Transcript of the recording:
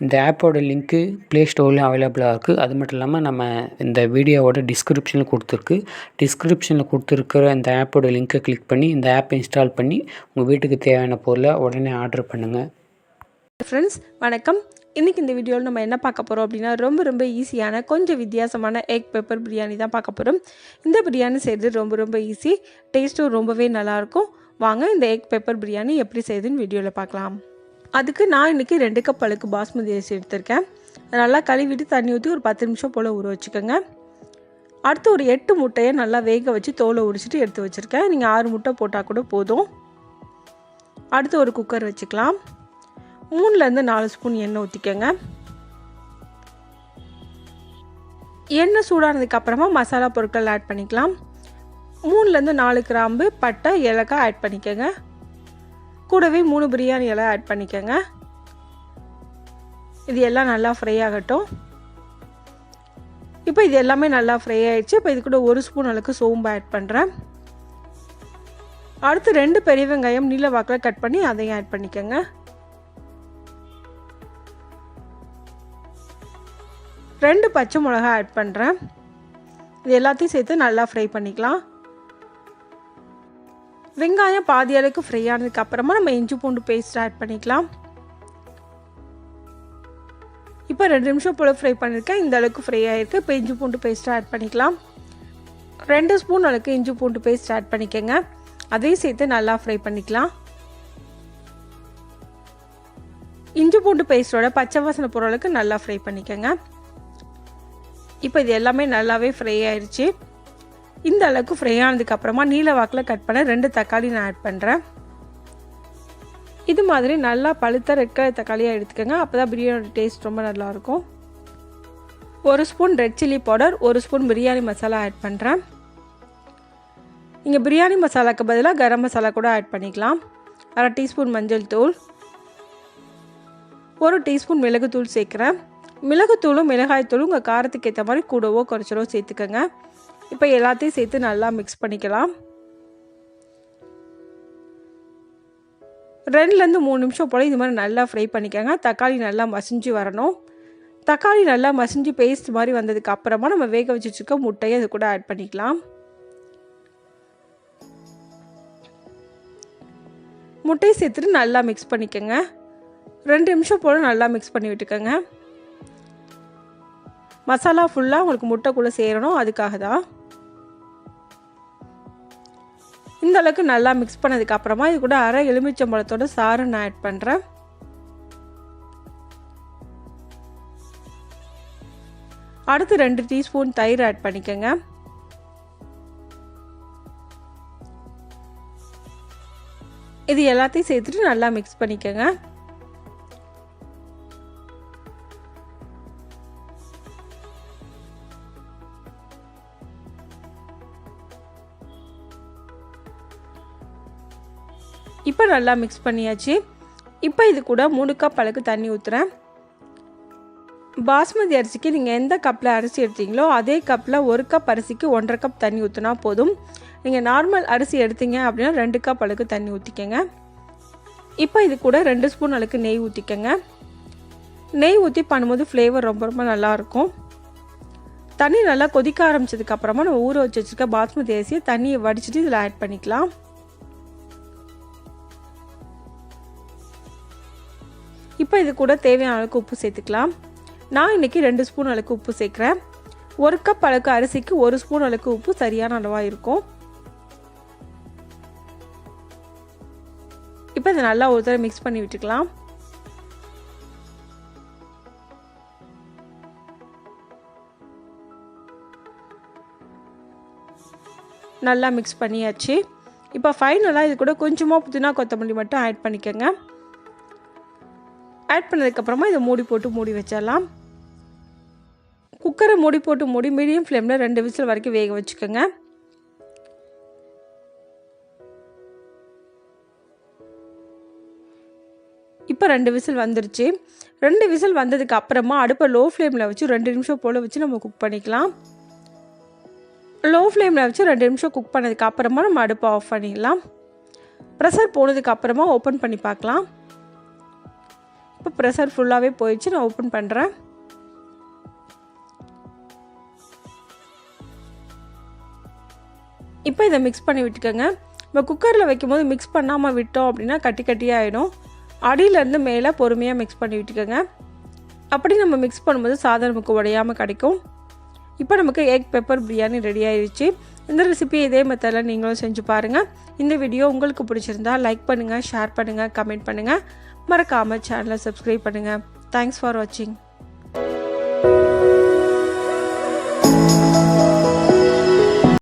இந்த ஆப்போட link play ஸ்டோர்லேயும் அவைலபிளாக இருக்குது அது மட்டும் இல்லாமல் நம்ம இந்த வீடியோவோட டிஸ்கிரிப்ஷனில் கொடுத்துருக்கு. டிஸ்கிரிப்ஷனில் கொடுத்துருக்கிற இந்த ஆப்போட லிங்க்கை கிளிக் பண்ணி இந்த ஆப்பை இன்ஸ்டால் பண்ணி உங்கள் வீட்டுக்கு தேவையான பொருளை உடனே ஆர்டர் பண்ணுங்கள் ஃப்ரெண்ட்ஸ் வணக்கம். இன்றைக்கி இந்த வீடியோவில் நம்ம என்ன பார்க்க போகிறோம் அப்படின்னா ரொம்ப ரொம்ப ஈஸியான கொஞ்சம் வித்தியாசமான எக் பெப்பர் பிரியாணி தான் பார்க்க போகிறோம் இந்த பிரியாணி செய்கிறது ரொம்ப ரொம்ப ஈஸி டேஸ்ட்டும் ரொம்பவே நல்லாயிருக்கும் வாங்க இந்த எக் பெப்பர் பிரியாணி எப்படி செய்யுதுன்னு வீடியோவில் பார்க்கலாம். அதுக்கு நான் இன்றைக்கி ரெண்டு கப் அளவுக்கு பாஸ்மதி அரிசி எடுத்திருக்கேன். நல்லா கழுவிட்டு தண்ணி ஊற்றி ஒரு பத்து நிமிஷம் போல் ஊற வச்சுக்கோங்க. அடுத்து ஒரு எட்டு முட்டையை நல்லா வேக வச்சு தோலை உரிச்சிட்டு எடுத்து வச்சுருக்கேன். நீங்கள் ஆறு முட்டை போட்டால் கூட போதும். அடுத்து ஒரு குக்கர் வச்சுக்கலாம். மூணுலேருந்து நாலு ஸ்பூன் எண்ணெய் ஊற்றிக்கோங்க எண்ணெய் சூடானதுக்கு அப்புறமா மசாலா பொருட்கள் ஆட் பண்ணிக்கலாம். மூணுலேருந்து நாலு கிராம்பு பட்டை ஏலக்காய் ஆட் பண்ணிக்கோங்க. கூடவே மூணு பிரியாணியெல்லாம் ஆட் பண்ணிக்கோங்க. இது எல்லாம் நல்லா ஃப்ரை ஆகட்டும். இப்போ இது எல்லாமே நல்லா ஃப்ரை ஆகிடுச்சு இப்போ இது கூட ஒரு ஸ்பூன் அளவுக்கு சோம்பு ஆட் பண்ணுறேன் அடுத்து ரெண்டு பெரிய வெங்காயம் நீல வாக்கில் கட் பண்ணி அதையும் ஆட் பண்ணிக்கோங்க. ரெண்டு பச்சை மிளகா ஆட் பண்ணுறேன் இது எல்லாத்தையும் சேர்த்து நல்லா ஃப்ரை பண்ணிக்கலாம். வெங்காயம் பாதி அளவுக்கு ஃப்ரை ஆனதுக்கு அப்புறமா நம்ம இஞ்சி பூண்டு பேஸ்ட் ஆட் பண்ணிக்கலாம். இப்போ ரெண்டு நிமிஷம் போல் ஃப்ரை பண்ணியிருக்கேன் இந்த அளவுக்கு ஃப்ரை ஆகிருக்கு இப்போ இஞ்சி பூண்டு பேஸ்ட் ஆட் பண்ணிக்கலாம். ரெண்டு ஸ்பூன் அளவுக்கு இஞ்சி பூண்டு பேஸ்ட் ஆட் பண்ணிக்கோங்க. அதையும் சேர்த்து நல்லா ஃப்ரை பண்ணிக்கலாம். இஞ்சி பூண்டு பேஸ்ட்டோட பச்சை வாசனை போகிற அளவுக்கு நல்லா ஃப்ரை பண்ணிக்கோங்க. இப்போ இது எல்லாமே நல்லாவே ஃப்ரை ஆயிடுச்சு இந்த அளவுக்கு ஃப்ரை ஆனதுக்கப்புறமா நீல வாக்கில் கட் பண்ண ரெண்டு தக்காளி நான் ஆட் பண்ணுறேன் இது மாதிரி நல்லா பழுத்த ரெட் கலர் தக்காளியாக எடுத்துக்கோங்க. அப்போ தான் பிரியாணியோட டேஸ்ட் ரொம்ப நல்லாயிருக்கும் ஒரு ஸ்பூன் ரெட் சில்லி பவுடர் ஒரு ஸ்பூன் பிரியாணி மசாலா ஆட் பண்ணுறேன் இங்கே பிரியாணி மசாலாவுக்கு பதிலாக கரம் மசாலா கூட ஆட் பண்ணிக்கலாம். அரை டீஸ்பூன் மஞ்சள் தூள். ஒரு டீஸ்பூன் மிளகுத்தூள் சேர்க்குறேன். மிளகுத்தூளும் மிளகாய்த்தூளும் உங்கள் காரத்துக்கு ஏற்ற மாதிரி கூடவோ குறைச்சலோ சேர்த்துக்கோங்க. இப்போ எல்லாத்தையும் சேர்த்து நல்லா மிக்ஸ் பண்ணிக்கலாம். ரெண்டுலேருந்து மூணு நிமிஷம் போல் இது மாதிரி நல்லா ஃப்ரை பண்ணிக்கோங்க. தக்காளி நல்லா மசிஞ்சு வரணும். தக்காளி நல்லா மசிஞ்சு பேஸ்ட் மாதிரி வந்ததுக்கு அப்புறமா நம்ம வேக வச்சுருக்க முட்டையை அது கூட ஆட் பண்ணிக்கலாம். முட்டையை சேர்த்துட்டு நல்லா மிக்ஸ் பண்ணிக்கோங்க. ரெண்டு நிமிஷம் போல் நல்லா மிக்ஸ் பண்ணி விட்டுக்கோங்க. மசாலா ஃபுல்லாக உங்களுக்கு முட்டைக்குள்ளே சேரணும். அதுக்காக தான். அளவுக்கு நல்லா மிக்ஸ் பண்ணதுக்கு அப்புறமா இது கூட அரை எலுமிச்சம்பழத்தோட சாறு நான் ஆட் பண்ணுறேன் அடுத்து ரெண்டு டீஸ்பூன் தயிர் ஆட் பண்ணிக்கோங்க. இது எல்லாத்தையும் சேர்த்துட்டு நல்லா மிக்ஸ் பண்ணிக்கோங்க. இப்போ நல்லா மிக்ஸ் பண்ணியாச்சு. இப்போ இது கூட மூணு கப் அளவுக்கு தண்ணி ஊற்றுறேன் பாஸ்மதி அரிசிக்கு நீங்கள் எந்த கப்பில் அரிசி எடுத்தீங்களோ அதே கப்பில் ஒரு கப் அரிசிக்கு ஒன்றரை கப் தண்ணி ஊற்றினா போதும். நீங்கள் நார்மல் அரிசி எடுத்தீங்க அப்படின்னா ரெண்டு கப் அளவுக்கு தண்ணி ஊற்றிக்கங்க இப்போ இது கூட ரெண்டு ஸ்பூன் அளவுக்கு நெய் ஊற்றிக்கங்க நெய் ஊற்றி பண்ணும்போது ஃப்ளேவர் ரொம்ப ரொம்ப நல்லாயிருக்கும் தண்ணி நல்லா கொதிக்க ஆரம்பிச்சதுக்கப்புறமா நம்ம ஊற வச்சு வச்சுருக்க பாஸ்மதி அரிசியை தண்ணியை வடிச்சிட்டு இதில் ஆட் பண்ணிக்கலாம். இப்போ இது கூட தேவையான அளவுக்கு உப்பு சேர்த்துக்கலாம். நான் இன்றைக்கி ரெண்டு ஸ்பூன் அளவுக்கு உப்பு சேர்க்குறேன். ஒரு கப் அளவுக்கு அரிசிக்கு ஒரு ஸ்பூன் அளவுக்கு உப்பு சரியான அளவாக இருக்கும். இப்போ இதை நல்லா ஒரு தடவை மிக்ஸ் பண்ணி விட்டுக்கலாம். நல்லா மிக்ஸ் பண்ணியாச்சு. இப்போ ஃபைனலாக இது கூட கொஞ்சமாக புதினா கொத்தமல்லி மட்டும் ஆட் பண்ணிக்கோங்க. ஆட் பண்ணதுக்கப்புறமா இதை மூடி போட்டு மூடி வச்சிடலாம். குக்கரை மூடி போட்டு மூடி மீடியம் ஃப்ளேமில் ரெண்டு விசில் வரைக்கும் வேக வச்சுக்கோங்க. இப்போ ரெண்டு விசில் வந்துருச்சு. ரெண்டு விசில் வந்ததுக்கு அப்புறமா அடுப்பை லோ ஃப்ளேமில் வச்சு ரெண்டு நிமிஷம் போல் வச்சு நம்ம குக் பண்ணிக்கலாம். லோ ஃப்ளேமில் வச்சு ரெண்டு நிமிஷம் குக் பண்ணதுக்கு அப்புறமா நம்ம அடுப்பை ஆஃப் பண்ணிக்கலாம் ப்ரெஷர் போனதுக்கு அப்புறமா ஓப்பன் பண்ணி பார்க்கலாம். இப்போ ப்ரெஷர் ஃபுல்லாகவே போயிடுச்சு. நான் ஓப்பன் பண்ணுறேன் இப்போ இதை மிக்ஸ் பண்ணி விட்டுக்கோங்க. நம்ம குக்கரில் வைக்கும்போது மிக்ஸ் பண்ணாமல் விட்டோம் அப்படின்னா கட்டி கட்டியாக ஆகிடும் அடியிலேருந்து மேலே பொறுமையாக மிக்ஸ் பண்ணி விட்டுக்கோங்க. அப்படி நம்ம மிக்ஸ் பண்ணும்போது சாதம் நமக்கு உடையாமல் கிடைக்கும். இப்போ நமக்கு எக் பெப்பர் பிரியாணி ரெடி ஆயிடுச்சு இந்த ரெசிபி இதே மெத்தடில் நீங்களும் செஞ்சு பாருங்கள் இந்த வீடியோ உங்களுக்கு பிடிச்சிருந்தா லைக் பண்ணுங்கள் ஷேர் பண்ணுங்கள் கமெண்ட் பண்ணுங்கள் மறக்காமல் சேனலை சப்ஸ்கிரைப் பண்ணுங்கள் தேங்க்ஸ் ஃபார் வாட்சிங்